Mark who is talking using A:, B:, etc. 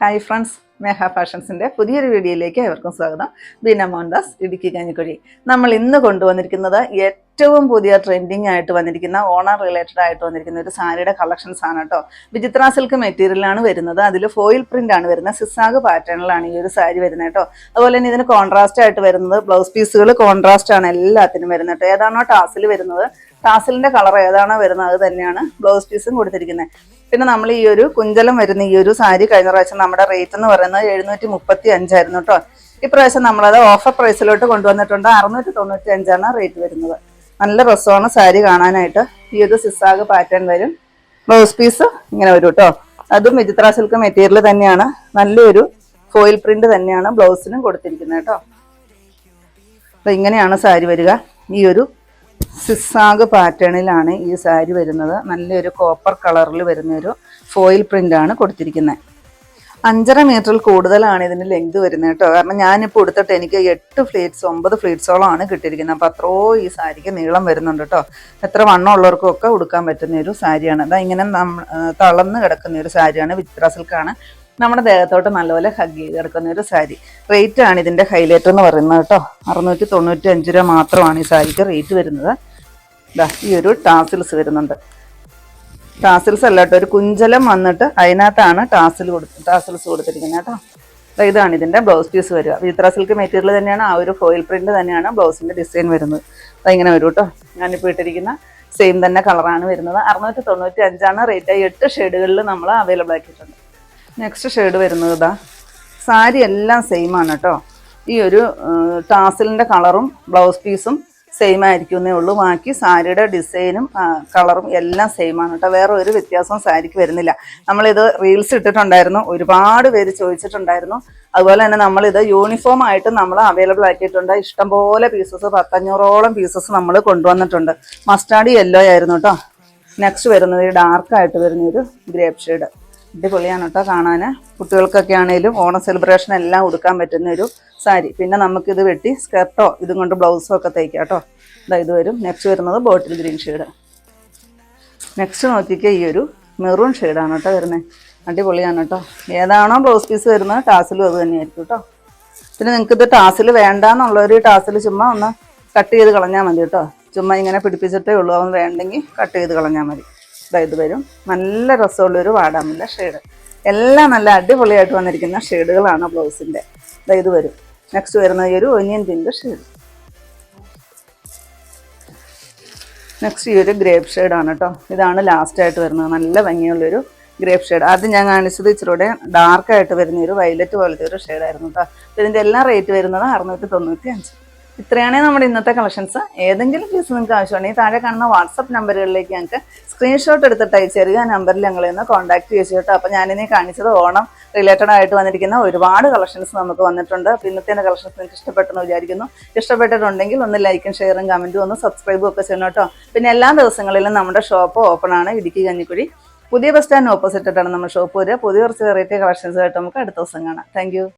A: Hi friends മേഹ ഫാഷൻസിന്റെ പുതിയൊരു വീഡിയോയിലേക്ക് ഏവർക്കും സ്വാഗതം. ബീന മോഹൻദാസ് ഇടുക്കി കഞ്ഞിക്കുഴി. നമ്മൾ ഇന്ന് കൊണ്ടുവന്നിരിക്കുന്നത് ഏറ്റവും പുതിയ ട്രെൻഡിങ് ആയിട്ട് വന്നിരിക്കുന്ന ഓണർ റിലേറ്റഡ് ആയിട്ട് വന്നിരിക്കുന്ന ഒരു സാരിയുടെ കളക്ഷൻസ് ആണ് കേട്ടോ വിചിത്ര സിൽക്ക് മെറ്റീരിയലാണ് വരുന്നത്. അതിൽ ഫോയിൽ പ്രിന്റ് ആണ് വരുന്നത്. സിസാഗ് പാറ്റേണിലാണ് ഈ ഒരു സാരി വരുന്നത് കേട്ടോ അതുപോലെ തന്നെ ഇതിന് കോൺട്രാസ്റ്റ് ആയിട്ട് വരുന്നത് ബ്ലൗസ് പീസുകൾ കോൺട്രാസ്റ്റ് ആണ് എല്ലാത്തിനും വരുന്നത് കേട്ടോ ഏതാണോ ടാസിൽ വരുന്നത്. ടാസിലിന്റെ കളർ ഏതാണോ വരുന്നത് അത് തന്നെയാണ് ബ്ലൗസ് പീസും കൊടുത്തിരിക്കുന്നത്. പിന്നെ നമ്മൾ ഈ ഒരു കുഞ്ചലം വരുന്ന ഈ ഒരു സാരി കഴിഞ്ഞ പ്രാവശ്യം നമ്മുടെ റേറ്റ് എന്ന് പറയുന്നത് എഴുന്നൂറ്റി മുപ്പത്തി അഞ്ചായിരുന്നു കേട്ടോ ഇപ്രാവശ്യം നമ്മളത് ഓഫർ പ്രൈസിലോട്ട് കൊണ്ടുവന്നിട്ടുണ്ട്. അറുന്നൂറ്റി തൊണ്ണൂറ്റി അഞ്ചാണ് റേറ്റ് വരുന്നത്. നല്ല രസമാണ് സാരി കാണാനായിട്ട്. ഈ ഒരു സിസാഗ് പാറ്റേൺ വരും. ബ്ലൗസ് പീസ് ഇങ്ങനെ വരും കേട്ടോ അതും വിചിത്ര സിൽക്ക് മെറ്റീരിയൽ തന്നെയാണ്. നല്ലൊരു ഫോയിൽ പ്രിന്റ് തന്നെയാണ് ബ്ലൗസിനും കൊടുത്തിരിക്കുന്നത് കേട്ടോ അപ്പൊ ഇങ്ങനെയാണ് സാരി വരിക. ഈ ഒരു സിസാഗ് പാറ്റേണിലാണ് ഈ സാരി വരുന്നത്. നല്ലൊരു കോപ്പർ കളറിൽ വരുന്ന ഒരു ഫോയിൽ പ്രിന്റ് ആണ് കൊടുത്തിരിക്കുന്നത് അഞ്ചര മീറ്ററിൽ കൂടുതലാണ് ഇതിന് ലെങ്ത് വരുന്നത് കേട്ടോ. കാരണം ഞാനിപ്പോൾ എടുത്തിട്ട് എനിക്ക് എട്ട് ഫ്ലീറ്റ്സ് ഒമ്പത് ഫ്ലീറ്റ്സോളമാണ് കിട്ടിയിരിക്കുന്നത്. അപ്പോൾ അത്രോ ഈ സാരിക്ക് നീളം വരുന്നുണ്ട് കേട്ടോ. എത്ര വണ്ണം ഉള്ളവർക്കും ഒക്കെ ഉടുക്കാൻ പറ്റുന്ന ഒരു സാരിയാണ്. അതാ ഇങ്ങനെ തളർന്ന് കിടക്കുന്ന ഒരു സാരിയാണ് വിത്ര സിൽക്കാണ്. നമ്മുടെ ദേഹത്തോട്ട് നല്ലപോലെ ഹഗ് ചെയ്ത് കിടക്കുന്ന ഒരു സാരി. റേറ്റ് ആണ് ഇതിന്റെ ഹൈലൈറ്റ് എന്ന് പറയുന്നത് കേട്ടോ. അറുന്നൂറ്റി തൊണ്ണൂറ്റി അഞ്ച് രൂപ മാത്രമാണ് ഈ സാരിക്ക് റേറ്റ് വരുന്നത്. ദാ ഈ ഒരു ടാസിൽസ് വരുന്നുണ്ട്. ടാസിൽസ് അല്ല കേട്ടോ ഒരു കുഞ്ചലം വന്നിട്ട് അതിനകത്താണ് ടാസിൽ കൊടുത്ത് ടാസിൽസ് കൊടുത്തിരിക്കുന്നത് കേട്ടോ. അപ്പം ഇതാണ് ഇതിന്റെ ബ്ലൗസ് പീസ് വരിക. വിത്ര സിൽക്ക് മെറ്റീരിയൽ തന്നെയാണ് ആ ഒരു ഫോയിൽ പ്രിന്റ് തന്നെയാണ് ബ്ലൗസിന്റെ ഡിസൈൻ വരുന്നത്. അപ്പം ഇങ്ങനെ വരും കേട്ടോ. ഞാനിപ്പോൾ ഇട്ടിരിക്കുന്ന സെയിം തന്നെ കളറാണ് വരുന്നത്. അറുന്നൂറ്റി തൊണ്ണൂറ്റി അഞ്ചാണ് റേറ്റ് എട്ട് ഷെയ്ഡുകളിൽ നമ്മൾ അവൈലബിൾ ആക്കിയിട്ടുണ്ട്. നെക്സ്റ്റ് ഷെയ്ഡ് വരുന്നത് ഇതാ. സാരി എല്ലാം സെയിം ആണ് കേട്ടോ. ഈ ഒരു ടാസിലിന്റെ കളറും ബ്ലൗസ് പീസും സെയിം ആയിരിക്കുന്നേ ഉള്ളൂ. ബാക്കി സാരിയുടെ ഡിസൈനും കളറും എല്ലാം സെയിം ആണ് കേട്ടോ. വേറെ ഒരു വ്യത്യാസവും സാരിക്ക് വരുന്നില്ല. നമ്മളിത് റീൽസ് ഇട്ടിട്ടുണ്ടായിരുന്നു. ഒരുപാട് പേര് ചോദിച്ചിട്ടുണ്ടായിരുന്നു. അതുപോലെ തന്നെ നമ്മളിത് യൂണിഫോം ആയിട്ട് നമ്മൾ അവൈലബിൾ ആക്കിയിട്ടുണ്ട്. ഇഷ്ടംപോലെ പീസസ് പത്തഞ്ഞൂറോളം പീസസ് നമ്മൾ കൊണ്ടുവന്നിട്ടുണ്ട്. മസ്റ്റാർഡ് യെല്ലോ ആയിരുന്നു കേട്ടോ. നെക്സ്റ്റ് വരുന്നത് ഡാർക്ക് ആയിട്ട് വരുന്നൊരു ഗ്രേപ്പ് ഷെയ്ഡ് അടിപൊളിയാണ് കേട്ടോ കാണാൻ കുട്ടികൾക്കൊക്കെ ആണെങ്കിലും ഓണം സെലിബ്രേഷൻ എല്ലാം ഉടുക്കാൻ പറ്റുന്ന ഒരു സാരി. പിന്നെ നമുക്കിത് വെട്ടി സ്കർട്ടോ ഇതും കൊണ്ട് ബ്ലൗസും ഒക്കെ തയ്ക്കാം കേട്ടോ ഇതാ ഇത് വരും. നെക്സ്റ്റ് വരുന്നത് ബോട്ടിൽ ഗ്രീൻ ഷെയ്ഡ് നെക്സ്റ്റ് നോക്കിക്കുക ഈ ഒരു മെറൂൺ ഷെയ്ഡാണ് കേട്ടോ വരുന്നത് അടിപൊളിയാണ് കേട്ടോ ഏതാണോ ബ്ലൗസ് പീസ് വരുന്നത് ടാസിലും അത് തന്നെയായിരിക്കും കേട്ടോ പിന്നെ നിങ്ങൾക്ക് ഇത് ടാസിൽ വേണ്ടാന്നുള്ളൊരു ടാസിൽ ചുമ്മാ ഒന്ന് കട്ട് ചെയ്ത് കളഞ്ഞാൽ മതി കേട്ടോ ചുമ്മാ ഇങ്ങനെ പിടിപ്പിച്ചിട്ടേ ഉള്ളൂ. അവൻ വേണ്ടെങ്കിൽ കട്ട് ചെയ്ത് കളഞ്ഞാൽ മതി. ഇതാ വരും. നല്ല രസമുള്ളൊരു വാടാമല്ല ഷെയ്ഡ് എല്ലാം നല്ല അടിപൊളിയായിട്ട് വന്നിരിക്കുന്ന ഷെയ്ഡുകളാണ് ബ്ലൗസിന്റെ ഇതാ വരും. നെക്സ്റ്റ് വരുന്ന ഈ ഒരു ഒനിയൻ പിങ്ക് ഷെയ്ഡ് നെക്സ്റ്റ് ഈ ഒരു ഗ്രേപ്പ് ഷെയ്ഡാണ് കേട്ടോ ഇതാണ് ലാസ്റ്റ് ആയിട്ട് വരുന്നത്. നല്ല ഭംഗിയുള്ളൊരു ഗ്രേപ്പ് ഷെയ്ഡ് ആദ്യം ഞാൻ കാണിച്ചത് ഇച്ചിരൂടെ ഡാർക്കായിട്ട് വരുന്ന ഒരു വയലറ്റ് പോലത്തെ ഒരു ഷെയ്ഡായിരുന്നു കേട്ടോ ഇതിന്റെ എല്ലാം റേറ്റ് വരുന്നത് അറുന്നൂറ്റി തൊണ്ണൂറ്റി അഞ്ച് ഇത്രയാണ് നമ്മുടെ ഇന്നത്തെ കളക്ഷൻസ് ഏതെങ്കിലും പീസ് നിങ്ങൾക്ക് ആവശ്യമാണെങ്കിൽ താഴെ കാണുന്ന വാട്സപ്പ് നമ്പറുകളിലേക്ക് ഞങ്ങൾക്ക് സ്ക്രീൻഷോട്ട് എടുത്തിട്ട് അയച്ചു തരിക. നമ്പറിൽ ഞങ്ങളെ ഒന്ന് കോൺടാക്ട് ചെയ്തു കേട്ടോ. അപ്പോൾ ഞാനിനി കാണിച്ചത് ഓണം റിലേറ്റഡ് ആയിട്ട് വന്നിരിക്കുന്ന ഒരുപാട് കളക്ഷൻസ് നമുക്ക് വന്നിട്ടുണ്ട്. അപ്പോൾ ഇന്നത്തെ കളക്ഷൻസ് നിങ്ങൾക്ക് ഇഷ്ടപ്പെട്ടെന്ന് വിചാരിക്കുന്നു. ഇഷ്ടപ്പെട്ടിട്ടുണ്ടെങ്കിൽ ഒന്ന് ലൈക്കും ഷെയറും കമന്റും ഒന്ന് സബ്സ്ക്രൈബും ഒക്കെ ചെയ്യണം കേട്ടോ. പിന്നെ എല്ലാ ദിവസങ്ങളിലും നമ്മുടെ ഷോപ്പ് ഓപ്പൺ ആണ് ഇടുക്കി കഞ്ഞിക്കുഴി. പുതിയ ബസ് സ്റ്റാൻഡ് ഓപ്പോസിറ്റ് ആയിട്ടാണ് നമ്മുടെ ഷോപ്പ് വരിക. പുതിയ കുറച്ച് വെറൈറ്റി കളക്ഷൻസ് ആയിട്ട് നമുക്ക് അടുത്ത ദിവസം കാണാം. താങ്ക്